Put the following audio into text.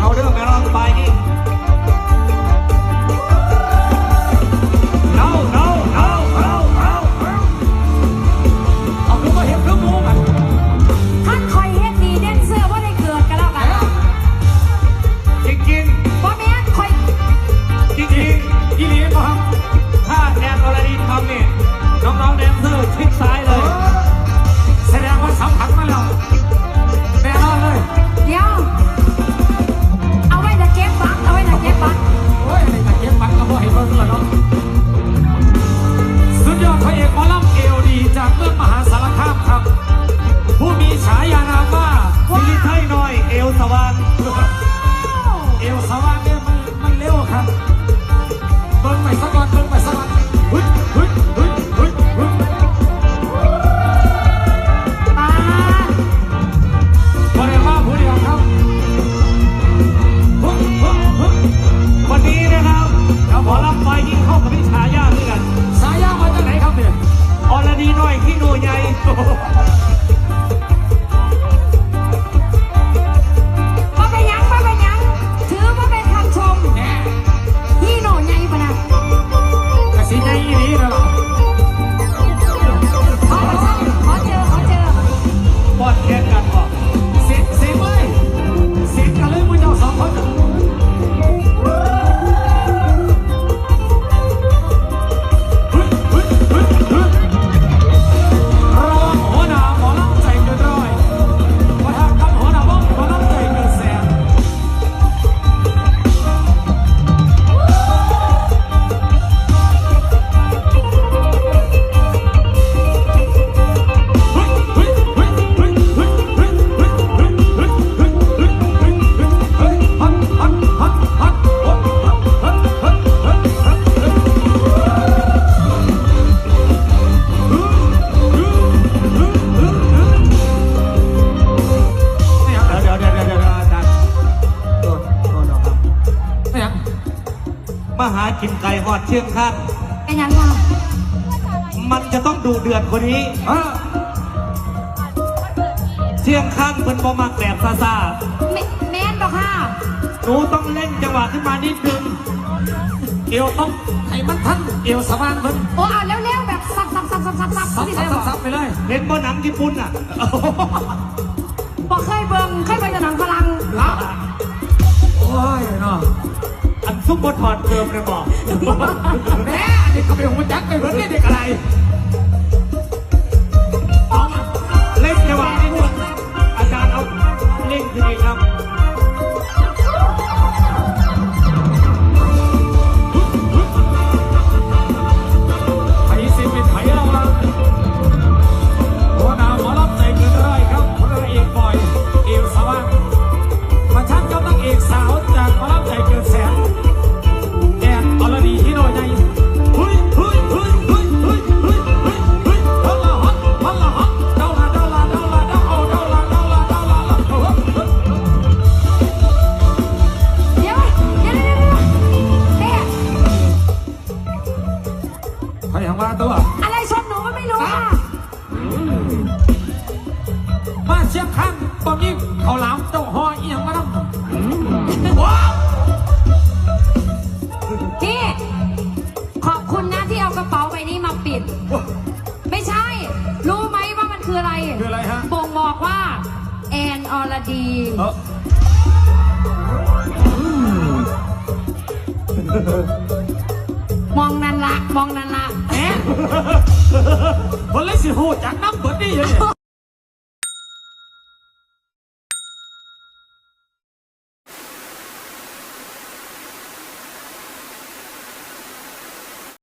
เอาเรื่องไปรอบต่อไปนี่ มาหากินไก่หอดเชียงข้นงเป็นยังไงมันจะต้องดูเดือดคนนี้เชียงข้างเป็นบอมากแบบซาซาแม่นบอกค่ะหนูต้องเล่นจังหวะขึ้นมานิดนึงเอวต้องให้มันทันเอวสะพานเพิ่นโอ้เอาเร็วๆแบบสับสับสับสับสับสับสับสับไปเลยเล่นบอหนังญี่ปุ่นอะ ทุกบทถอดเติมเลยบอกแม่เด็กก็เป็นหัวจักไปเหมือนเด็กอะไร ใครอย่างว่าตัว อะไรชนหนูก็ไม่รู้ค่ะมาเชียงข้างตอมยิ้มเขาลามเจ้หอยอยังมาทำว้าวพี่ขอบคุณนะที่เอากระเป๋าใบนี้มาปิด ไม่ใช่ รู้ไหมว่ามันคืออะไรคืออะไรฮะ บ่งบอกว่า แอนออร์ดี เออ มองนั่นละมองนั่นละแหมคนเลยสิโหจักน้ำเบิดนี่